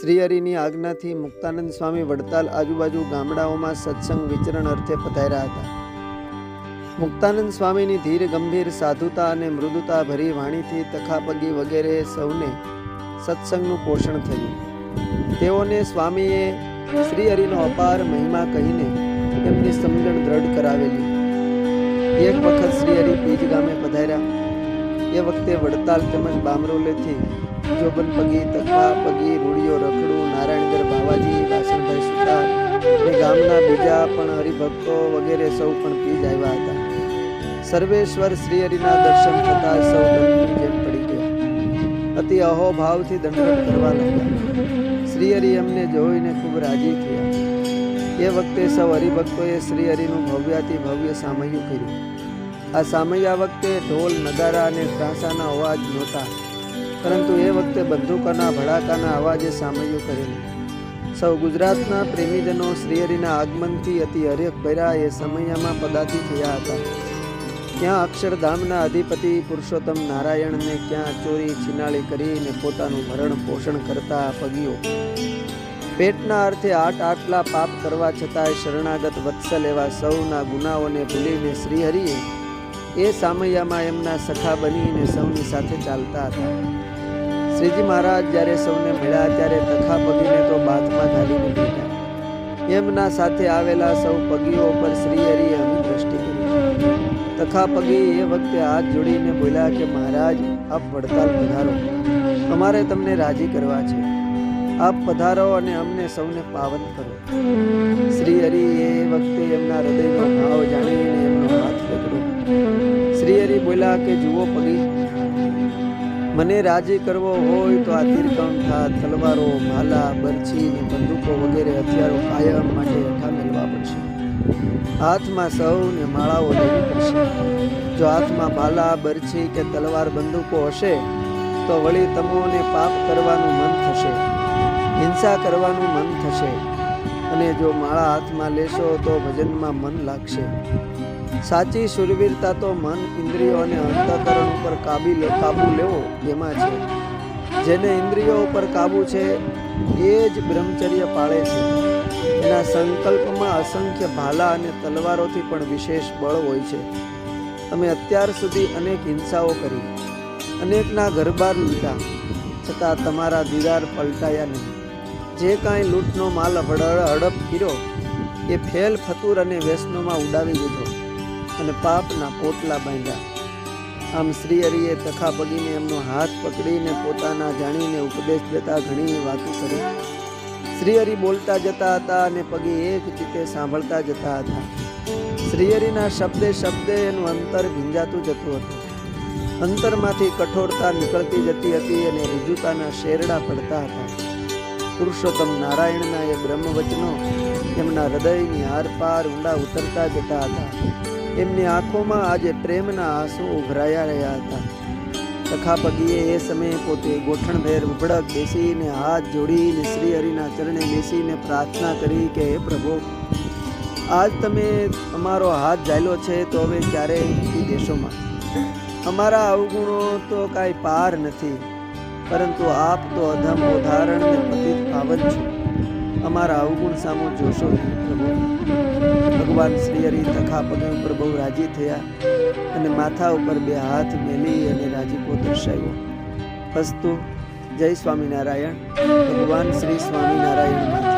શ્રી હરિની આજ્ઞાથી મુક્તાનંદ સ્વામી વડતાલ આજુબાજુ ગામડાઓમાં સત્સંગ વિચરણ અર્થે પધાર્યા હતા. મુક્તાનંદ સ્વામીની ધીર, ગંભીર સાધુતા અને મૃદુતા ભરી વાણીથી તખાપગી વગેરે સૌને સત્સંગનું પોષણ થયું. તેઓને સ્વામીએ શ્રી હરિનો અપાર મહિમા કહીને તેમની સમજણ દ્રઢ કરાવેલી. એક વખત શ્રી બીજ ગામે પધાર્યા. એ વખતે વડતાલ તેમજ બામરોલેથી જોબન પગી તખા પગી રૂડિયો રખડું નારાયણગર બાવાજી, વાસણભાઈ સુતાર અને ગામના બીજા પણ હરિભક્તો વગેરે સૌ પણ પીજ આવ્યા હતા. સર્વેશ્વર શ્રી હરિના દર્શન થતા સૌ દંડની જેમ પડી ગયા. અતિ અહોભાવથી દંડવત કરવા લાગ્યા. શ્રી હરિ એમને જોઈને ખૂબ રાજી થયા. એ વખતે સૌ હરિભક્તોએ શ્રી હરિનું ભવ્યાતિ ભવ્ય સામયું કર્યું. આ સામૈયા વખતે ઢોલ, નગારા અને ત્રાસાના અવાજ નહોતા. પરંતુ એ વખતે બંદૂકોના, ભડાકાના અવાજે સામૈયું કરેલું. સૌ ગુજરાતના પ્રેમીજનો શ્રીહરિના આગમનથી અતિ હરેખ ભર્યા એ સમયમાં પદાથી થયા હતા. ક્યાં અક્ષરધામના અધિપતિ પુરુષોત્તમ નારાયણને ક્યાં ચોરી, છીનાળી કરીને પોતાનું ભરણ પોષણ કરતા પગીઓ. પેટના અર્થે આટ આટલા પાપ કરવા છતાંય શરણાગત વત્સલ એવા સૌના ગુનાઓને ભૂલીને શ્રીહરિએ એ સામૈયામાં એમના સખા બનીને સૌની સાથે ચાલતા હતા. શ્રીજી મહારાજ જ્યારે સૌને મળ્યા ત્યારે તખા પગીને તો બાથમાં ઘાલીને બેઠા એમના સાથે આવેલા સૌ પગીઓ ઉપર શ્રીહરિએ અમી દ્રષ્ટિ કરી. તખા પગી એ વખતે હાથ જોડીને બોલ્યા કે, મહારાજ, આપ વડતાલ પધારો. અમારે તમને રાજી કરવા છે. આપ પધારો અને અમને સૌને પાવન કરો. શ્રી હરિ એ વખતે એમના હૃદયનો ભાવ હરિ કે જુઓ પગી, મને રાજી કરવો હોય તો આ તીરકંઠા, તલવારો, માલા, બરછી ને બંદૂકો વગેરે હથિયારો કાયમ માટે હઠા મેળવા પડશે. હાથમાં સૌને માળાઓ લેવી પડશે. જો હાથમાં ભાલા બરછી કે તલવાર બંદૂકો હશે, તો વળી તમોને પાપ કરવાનું મન થશે, હિંસા કરવાનું મન થશે. અને જો માળા હાથમાં લેશો તો ભજનમાં મન લાગશે. સાચી શુરવીરતા તો મન, ઇન્દ્રિયો અને અંતકરણ ઉપર કાબી કાબુ લેવો એમાં છે. જેને ઇન્દ્રિયો ઉપર કાબુ છે, એ જ બ્રહ્મચર્ય પાળે છે. એના સંકલ્પમાં અસંખ્ય ભાલા અને તલવારોથી પણ વિશેષ બળ હોય છે. તમે અત્યાર સુધી અનેક હિંસાઓ કરી, અનેકના ઘરબાર લૂંટા છતાં તમારા દીદાર પલટાયા નહીં. જે કાંઈ લૂંટનો માલ હડ- હડપ કર્યો, એ ફેલ ફતુર અને વ્યસનોમાં ઉડાવી દીધો. અને પાપના પોટલા બાંધ્યા. આમ શ્રી હરિએ તખા પગીને એમનો હાથ પકડીને પોતાના જાણીને ઉપદેશ દેતા ઘણી વાતો કરી. શ્રી હરિ બોલતા જતા હતા અને પગી એક ચિત્તે સાંભળતા જતા હતા. શ્રી હરિના શબ્દે શબ્દે એનું અંતર ભીંજાતું જતું હતું. અંતરમાંથી કઠોરતા નીકળતી જતી હતી અને રિજુતાના શેરડા પડતા હતા. પુરુષોત્તમ નારાયણના એ બ્રહ્મવચનો એમના હૃદયની આરપાર ઊંડા ઉતરતા જતા હતા. એમની આંખોમાં આજે પ્રેમના આંસુ ઉભરાયા રહ્યા હતા. તખા પગીએ એ સમયે પોતે ગોઠણભેર ઉભડક બેસીને હાથ જોડીને શ્રી હરિના ચરણે બેસીને પ્રાર્થના કરી કે, હે પ્રભુ, આજ તમે અમારો હાથ ઝાલ્યો છે તો હવે ક્યારેય મૂકી દેશોમાં. અમારા અવગુણો તો કાંઈ પાર નથી, પરંતુ આપ તો અધમ ઉદાહરણ ને પતિત પાવન છો. અમારા અવગુણ સામો જોશો ભગવાન શ્રી હરિ તખા પગે ઉપર બહુ રાજી થયા અને માથા ઉપર બે હાથ મેલી અને રાજીપો દર્શાવ્યો. અસ્તુ જય સ્વામિનારાયણ. ભગવાન શ્રી સ્વામિનારાયણ